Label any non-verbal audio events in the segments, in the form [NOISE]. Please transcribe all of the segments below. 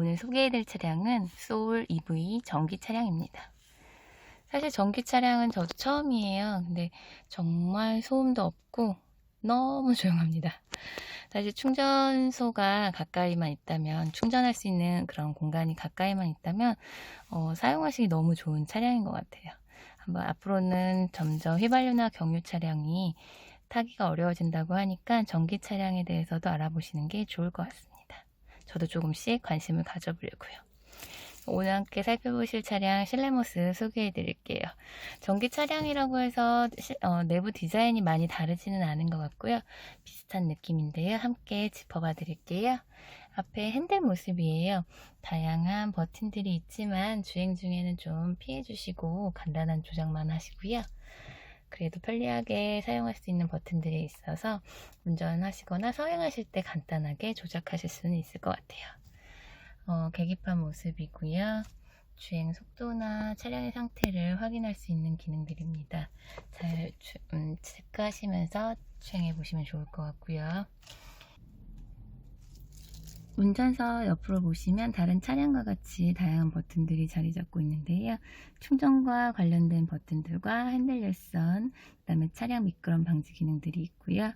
오늘 소개해드릴 차량은 소울 EV 전기 차량입니다. 사실 전기 차량은 저도 처음이에요. 근데 정말 소음도 없고 너무 [LAUGHS] 조용합니다. 사실 충전소가 가까이만 있다면 충전할 수 있는 그런 공간이 가까이만 있다면 어, 사용하시기 너무 좋은 차량인 것 같아요. 한번 앞으로는 점점 휘발유나 경유 차량이 타기가 어려워진다고 하니까 전기 차량에 대해서도 알아보시는 게 좋을 것 같습니다. 저도 조금씩 관심을 가져보려고요. 오늘 함께 살펴보실 차량 실레모스 소개해 드릴게요. 전기 차량이라고 해서 시- 어, 내부 디자인이 많이 다르지는 않은 것 같고요. 비슷한 느낌인데요. 함께 짚어봐 드릴게요. 앞에 핸들 모습이에요. 다양한 버튼들이 있지만 주행 중에는 좀 피해 주시고 간단한 조작만 하시고요. 그래도 편리하게 사용할 수 있는 버튼들이 있어서 운전하시거나 서행하실 때 간단하게 조작하실 수는 있을 것 같아요. 어, 계기판 모습이고요. 주행 속도나 차량의 상태를 확인할 수 있는 기능들입니다. 잘 주- 음, 체크하시면서 주행해 보시면 좋을 것 같고요. 운전석 옆으로 보시면 다른 차량과 같이 다양한 버튼들이 자리 잡고 있는데요. 충전과 관련된 버튼들과 핸들 열선, 그다음에 차량 미끄럼 방지 기능들이 있고요.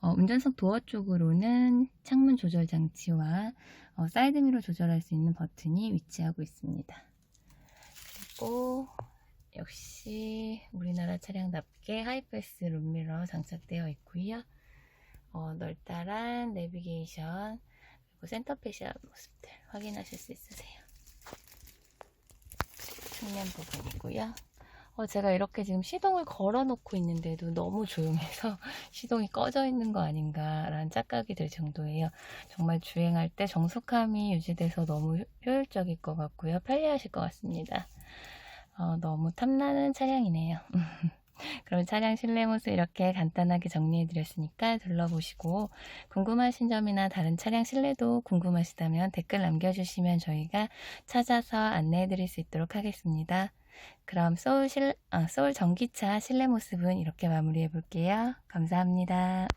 어, 운전석 도어 쪽으로는 창문 조절 장치와 어, 사이드미러 조절할 수 있는 버튼이 위치하고 있습니다. 그리고 역시 우리나라 차량답게 하이패스 룸미러 장착되어 있고요. 어, 널따란 내비게이션 센터페시아 모습들 확인하실 수 있으세요. 측면 부분이고요. 어, 제가 이렇게 지금 시동을 걸어 놓고 있는데도 너무 조용해서 [LAUGHS] 시동이 꺼져 있는 거 아닌가라는 착각이 들 정도예요. 정말 주행할 때 정숙함이 유지돼서 너무 효- 효율적일 것 같고요. 편리하실 것 같습니다. 어, 너무 탐나는 차량이네요. [LAUGHS] 그럼 차량 실내 모습 이렇게 간단하게 정리해 드렸으니까 둘러보시고 궁금하신 점이나 다른 차량 실내도 궁금하시다면 댓글 남겨주시면 저희가 찾아서 안내해 드릴 수 있도록 하겠습니다. 그럼 소울, 실, 아, 소울 전기차 실내 모습은 이렇게 마무리해 볼게요. 감사합니다.